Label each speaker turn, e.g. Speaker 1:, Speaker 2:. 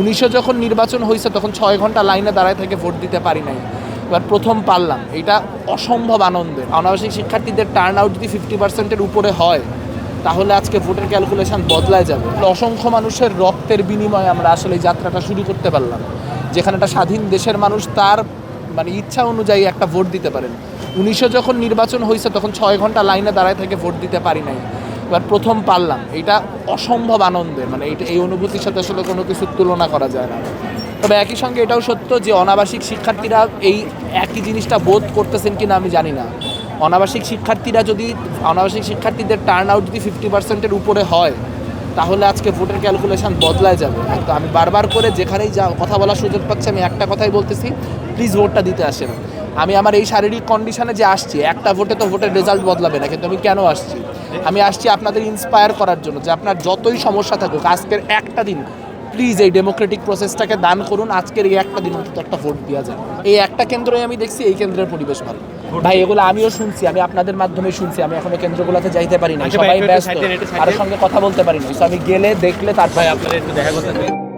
Speaker 1: উনিশশো যখন নির্বাচন হয়েছে তখন ছয় ঘণ্টা লাইনে দাঁড়ায় থেকে ভোট দিতে পারি নাই। এবার প্রথম পারলাম। এটা অসম্ভব আনন্দের। অনাবাসিক শিক্ষার্থীদের টার্ন আউট যদি ফিফটি পার্সেন্টের উপরে হয়, তাহলে আজকে ভোটের ক্যালকুলেশন বদলায় যাবে। অসংখ্য মানুষের রক্তের বিনিময়ে আমরা আসলে যাত্রাটা শুরু করতে পারলাম। যেখানে একটা স্বাধীন দেশের মানুষ তার মানে ইচ্ছা অনুযায়ী একটা ভোট দিতে পারেন। উনিশে যখন নির্বাচন হয়েছে তখন ছয় ঘণ্টা লাইনে দাঁড়ায় থেকে ভোট দিতে পারি নাই। এবার প্রথম পারলাম। এটা অসম্ভব আনন্দের মানে এটা এই অনুভূতির সাথে আসলে কোনো কিছুর তুলনা করা যায় না। তবে একই সঙ্গে এটাও সত্য যে অনাবাসিক শিক্ষার্থীরা এই একই জিনিসটা বোধ করতেছেন কিনা আমি জানি না। অনাবাসিক শিক্ষার্থীরা যদি অনাবাসিক শিক্ষার্থীদের টার্ন আউট যদি ফিফটি পার্সেন্টের উপরে হয়, তাহলে আজকে ভোটের ক্যালকুলেশন বদলায় যাবে। তো আমি বারবার করে যেখানেই যা কথা বলার সুযোগ পাচ্ছি, আমি একটা কথাই বলতেছি প্লিজ ভোটটা দিতে আসেন। আমি আমার এই শারীরিক কন্ডিশনে যে আসছি একটা ভোটে তো ভোটের রেজাল্ট বদলাবে না কিন্তু আমি কেন আসছি? আমি আসছি আপনাদের ইন্সপায়ার করার জন্য যে আপনার যতই সমস্যা থাকুক আজকের একটা দিন প্লিজ এই ডেমোক্রেটিক প্রসেসটাকে দান করুন আজকের এই একটা দিন অন্তত একটা ভোট দেওয়া যায় এই একটা কেন্দ্রই আমি দেখছি এই কেন্দ্রের পরিবেশ ভালো। ভাই এগুলো আমিও শুনছি আমি আপনাদের মাধ্যমে শুনছি আমি এখন এই কেন্দ্রগুলোতে যাইতে পারি না
Speaker 2: আচ্ছা
Speaker 1: সবাই ব্যস্ত। কারোর সঙ্গে কথা বলতে পারি না আমি গেলে দেখলে তারপর
Speaker 2: ভাই আপনারা একটু দেখা করতে